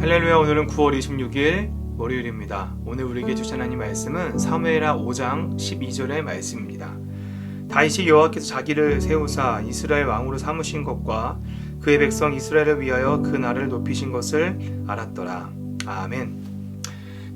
할렐루야 오늘은 9월 26일 월요일입니다. 오늘 우리에게 주신 하나님 말씀은 사무엘하 5장 12절의 말씀입니다. 다윗이 여호와께서 자기를 세우사 이스라엘 왕으로 삼으신 것과 그의 백성 이스라엘을 위하여 그 나를 높이신 것을 알았더라. 아멘.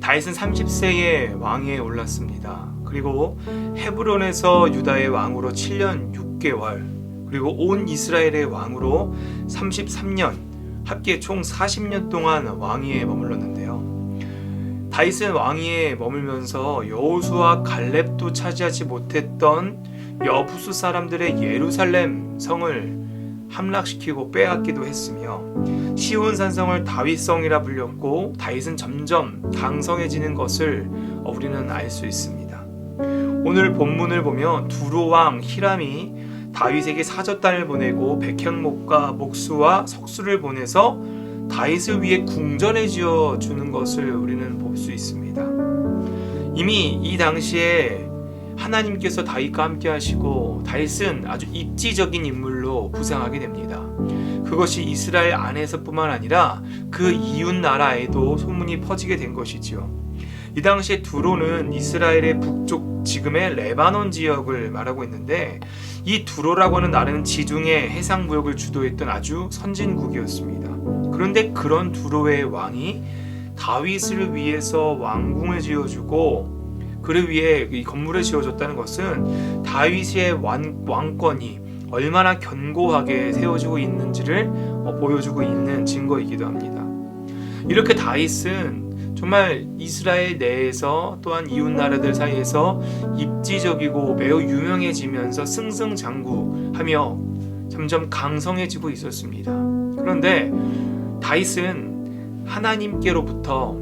다윗은 30세에 왕위에 올랐습니다. 그리고 헤브론에서 유다의 왕으로 7년 6개월 그리고 온 이스라엘의 왕으로 33년 합계 총 40년 동안 왕위에 머물렀는데요. 다윗은 왕위에 머물면서 여호수와 갈렙도 차지하지 못했던 여부수 사람들의 예루살렘 성을 함락시키고 빼앗기도 했으며 시온 산성을 다윗성이라 불렸고 다윗은 점점 강성해지는 것을 우리는 알 수 있습니다. 오늘 본문을 보면 두로 왕 히람이 다윗에게 사절단을 보내고 백향목과 목수와 석수를 보내서 다윗을 위해 궁전을 지어 주는 것을 우리는 볼 수 있습니다. 이미 이 당시에 하나님께서 다윗과 함께 하시고 다윗은 아주 입지적인 인물로 부상하게 됩니다. 그것이 이스라엘 안에서뿐만 아니라 그 이웃 나라에도 소문이 퍼지게 된 것이지요. 이 당시에 두로는 이스라엘의 북쪽 지금의 레바논 지역을 말하고 있는데 이 두로라고 하는 나라는 지중해 해상 무역을 주도했던 아주 선진국이었습니다. 그런데 그런 두로의 왕이 다윗을 위해서 왕궁을 지어주고 그를 위해 이 건물을 지어줬다는 것은 다윗의 왕, 왕권이 얼마나 견고하게 세워지고 있는지를 어, 보여주고 있는 증거이기도 합니다. 이렇게 다윗은 정말 이스라엘 내에서 또한 이웃 나라들 사이에서 입지적이고 매우 유명해지면서 승승장구하며 점점 강성해지고 있었습니다. 그런데 다윗은 하나님께로부터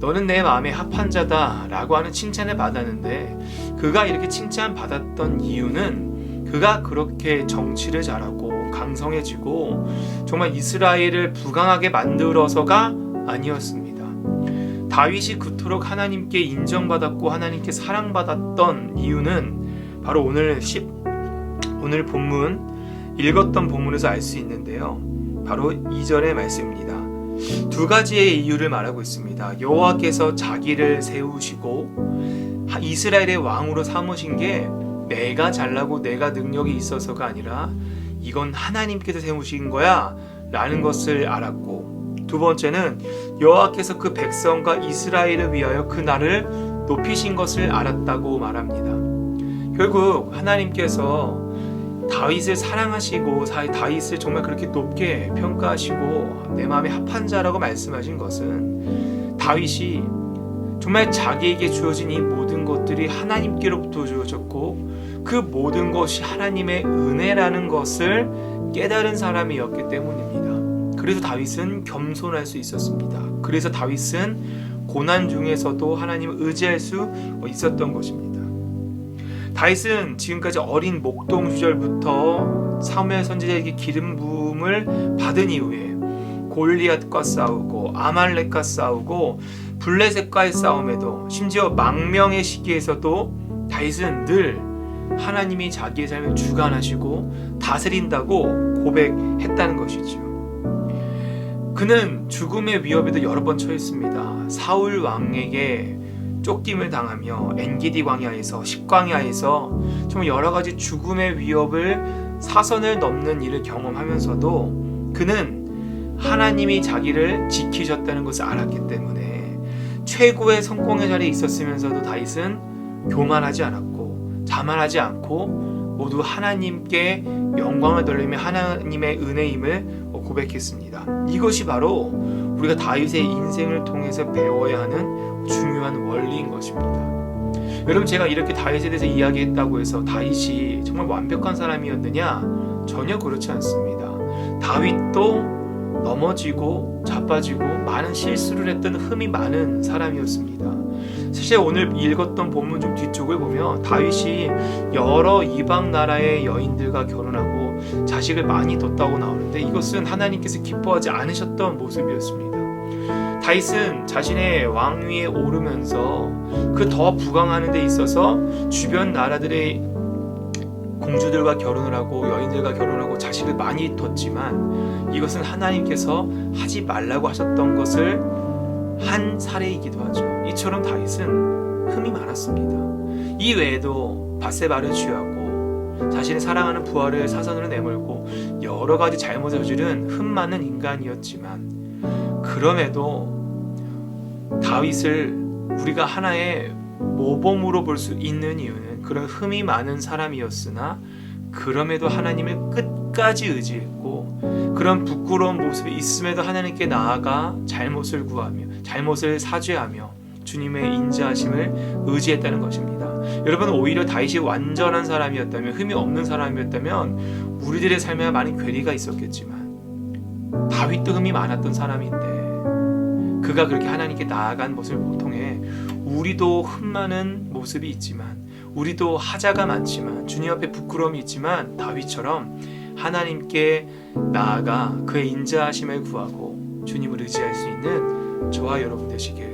너는 내 마음에 합한 자다 라고 하는 칭찬을 받았는데 그가 이렇게 칭찬받았던 이유는 그가 그렇게 정치를 잘하고 강성해지고 정말 이스라엘을 부강하게 만들어서가 아니었습니다. 다윗이 그토록 하나님께 인정받았고 하나님께 사랑받았던 이유는 바로 오늘 10 오늘 본문 읽었던 본문에서 알 수 있는데요. 바로 2절의 말씀입니다. 두 가지의 이유를 말하고 있습니다. 여호와께서 자기를 세우시고 이스라엘의 왕으로 삼으신 게 내가 잘나고 내가 능력이 있어서가 아니라 이건 하나님께서 세우신 거야 라는 것을 알았고 두 번째는 여호와께서 그 백성과 이스라엘을 위하여 그 나를 높이신 것을 알았다고 말합니다. 결국 하나님께서 다윗을 사랑하시고 다윗을 정말 그렇게 높게 평가하시고 내 마음에 합한 자라고 말씀하신 것은 다윗이 정말 자기에게 주어진 이 모든 것들이 하나님께로부터 주어졌고 그 모든 것이 하나님의 은혜라는 것을 깨달은 사람이었기 때문입니다. 그래서 다윗은 겸손할 수 있었습니다. 그래서 다윗은 고난 중에서도 하나님을 의지할 수 있었던 것입니다. 다윗은 지금까지 어린 목동 시절부터 사무엘 선지자에게 기름 부음을 받은 이후에 골리앗과 싸우고 아말렉과 싸우고 블레셋과의 싸움에도 심지어 망명의 시기에서도 다윗은 늘 하나님이 자기의 삶을 주관하시고 다스린다고 고백했다는 것이죠. 그는 죽음의 위협에도 여러 번 처했습니다. 사울 왕에게 쫓김을 당하며 엔기디 광야에서 십광야에서 정말 여러 가지 죽음의 위협을 사선을 넘는 일을 경험하면서도 그는 하나님이 자기를 지키셨다는 것을 알았기 때문에 최고의 성공의 자리에 있었으면서도 다윗은 교만하지 않았고 자만하지 않고 모두 하나님께 영광을 돌리며 하나님의 은혜임을 고백했습니다. 이것이 바로 우리가 다윗의 인생을 통해서 배워야 하는 중요한 원리인 것입니다. 여러분 제가 이렇게 다윗에 대해서 이야기했다고 해서 다윗이 정말 완벽한 사람이었느냐? 전혀 그렇지 않습니다. 다윗도 넘어지고 자빠지고 많은 실수를 했던 흠이 많은 사람이었습니다. 사실 오늘 읽었던 본문 좀 뒤쪽을 보면 다윗이 여러 이방 나라의 여인들과 결혼하고 자식을 많이 뒀다고 나오는데 이것은 하나님께서 기뻐하지 않으셨던 모습이었습니다. 다윗은 자신의 왕위에 오르면서 그 더 부강하는 데 있어서 주변 나라들의 공주들과 결혼을 하고 여인들과 결혼하고 자식을 많이 뒀지만 이것은 하나님께서 하지 말라고 하셨던 것을 한 사례이기도 하죠. 이처럼 다윗은 흠이 많았습니다. 이 외에도 바세바를 취하고 자신의 사랑하는 부하를 사선으로 내몰고 여러 가지 잘못을 저지른 흠 많은 인간이었지만 그럼에도 다윗을 우리가 하나의 모범으로 볼 수 있는 이유는 그런 흠이 많은 사람이었으나 그럼에도 하나님을 끝까지 의지했고 그런 부끄러운 모습이 있음에도 하나님께 나아가 잘못을 구하며 잘못을 사죄하며 주님의 인자하심을 의지했다는 것입니다. 여러분 오히려 다윗이 완전한 사람이었다면 흠이 없는 사람이었다면 우리들의 삶에 많은 괴리가 있었겠지만 다윗도 흠이 많았던 사람인데 그가 그렇게 하나님께 나아간 것을 통해 우리도 흠 많은 모습이 있지만 우리도 하자가 많지만 주님 앞에 부끄러움이 있지만 다윗처럼 하나님께 나아가 그의 인자하심을 구하고 주님을 의지할 수 있는 저와 여러분 되시길